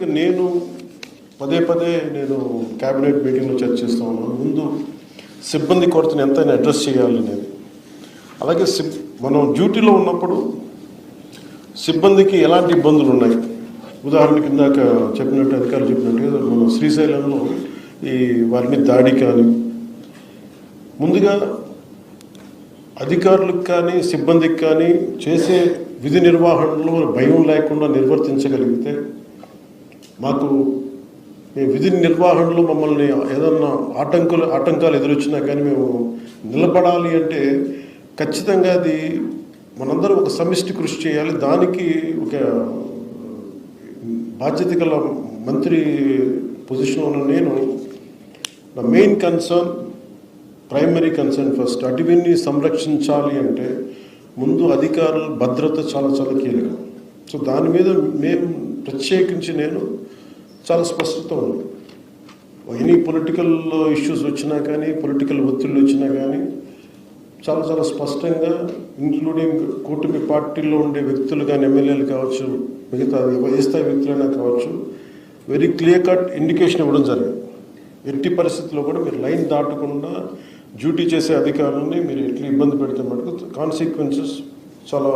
బేసిక్గా నేను పదే పదే నేను క్యాబినెట్ మీటింగ్లో చర్చిస్తూ ఉన్నాను ముందు సిబ్బంది కొరతను ఎంతైనా అడ్రస్ చేయాలి అనేది. అలాగే సిబ్ మనం డ్యూటీలో ఉన్నప్పుడు సిబ్బందికి ఎలాంటి ఇబ్బందులు ఉన్నాయి? ఉదాహరణకి ఇందాక చెప్పినట్టు అధికారులు చెప్పినట్టుగా మనం శ్రీశైలంలో ఈ వారిని దాడి కానీ ముందుగా అధికారులకు కానీ సిబ్బందికి కానీ చేసే విధి నిర్వహణలో భయం లేకుండా నిర్వర్తించగలిగితే మాకు విధి నిర్వహణలో మమ్మల్ని ఏదన్నా ఆటంకులు ఆటంకాలు ఎదురొచ్చినా కానీ మేము నిలబడాలి అంటే ఖచ్చితంగా అది మనందరం ఒక సమిష్టి కృషి చేయాలి. దానికి ఒక బాధ్యత గల మంత్రి పొజిషన్లో ఉన్న నేను నా main concern primary concern first అటవీని సంరక్షించాలి అంటే ముందు అధికారుల భద్రత చాలా చాలా కీలకం. సో దాని మీద మేము ప్రత్యేకించి నేను చాలా స్పష్టత ఉంది. ఎనీ పొలిటికల్ ఇష్యూస్ వచ్చినా కానీ పొలిటికల్ ఒత్తిళ్ళు వచ్చినా కానీ చాలా చాలా స్పష్టంగా ఇంక్లూడింగ్ కూటమి పార్టీలో ఉండే వ్యక్తులు కానీ ఎమ్మెల్యేలు కావచ్చు మిగతా ఏ స్థాయి వ్యక్తులైనా కావచ్చు వెరీ క్లియర్ కట్ ఇండికేషన్ ఇవ్వడం జరిగింది. ఎట్టి పరిస్థితుల్లో కూడా మీరు లైన్ దాటకుండా డ్యూటీ చేసే అధికారులని మీరు ఎట్లా ఇబ్బంది పెడితే మటుకు కాన్సిక్వెన్సెస్ చాలా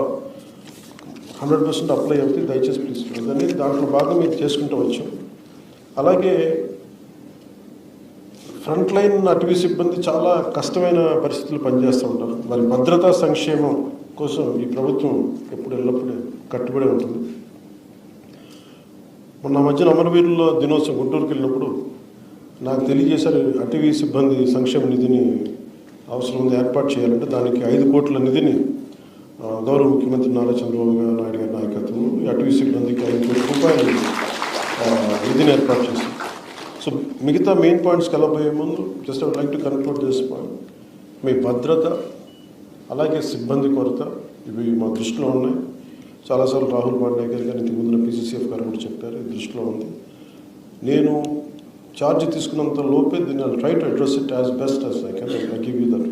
హండ్రెడ్ పర్సెంట్ అప్లై అవుతాయి. దయచేసి ప్లీజ్ చూడండి. దాంట్లో భాగం మీరు చేసుకుంటూ వచ్చాం. అలాగే ఫ్రంట్ లైన్ అటవీ సిబ్బంది చాలా కష్టమైన పరిస్థితులు పనిచేస్తూ ఉంటారు. వారి భద్రతా సంక్షేమం కోసం ఈ ప్రభుత్వం ఎప్పుడు ఎల్లప్పుడూ కట్టుబడి ఉంటుంది. మొన్న మధ్యన అమరవీరుల దినోత్సవం గుంటూరుకి వెళ్ళినప్పుడు నాకు తెలియజేశారు అటవీ సిబ్బంది సంక్షేమ నిధిని అవసరం ఉంది ఏర్పాటు చేయాలంటే దానికి ఐదు కోట్ల నిధిని గౌరవ ముఖ్యమంత్రి నారా చంద్రబాబు నాయుడు గారి నాయకత్వం ఈ అటవీ సిబ్బందికి ఐదు కోట్ల రూపాయలు విధిని ఏర్పాటు చేసి సో మిగతా మెయిన్ పాయింట్స్ కలబోయే ముందు just I like to conclude this point మీ భద్రత అలాగే సిబ్బంది కొరత ఇవి మా దృష్టిలో ఉన్నాయి. చాలాసార్లు రాహుల్ పాండే గారు కానీ ఇంతకు ముందున పీసీసీఎఫ్ గారు కూడా చెప్పారు ఇది దృష్టిలో ఉంది. నేను ఛార్జ్ తీసుకున్నంత లోపే దీన్ని try to address it as best as I can I give you that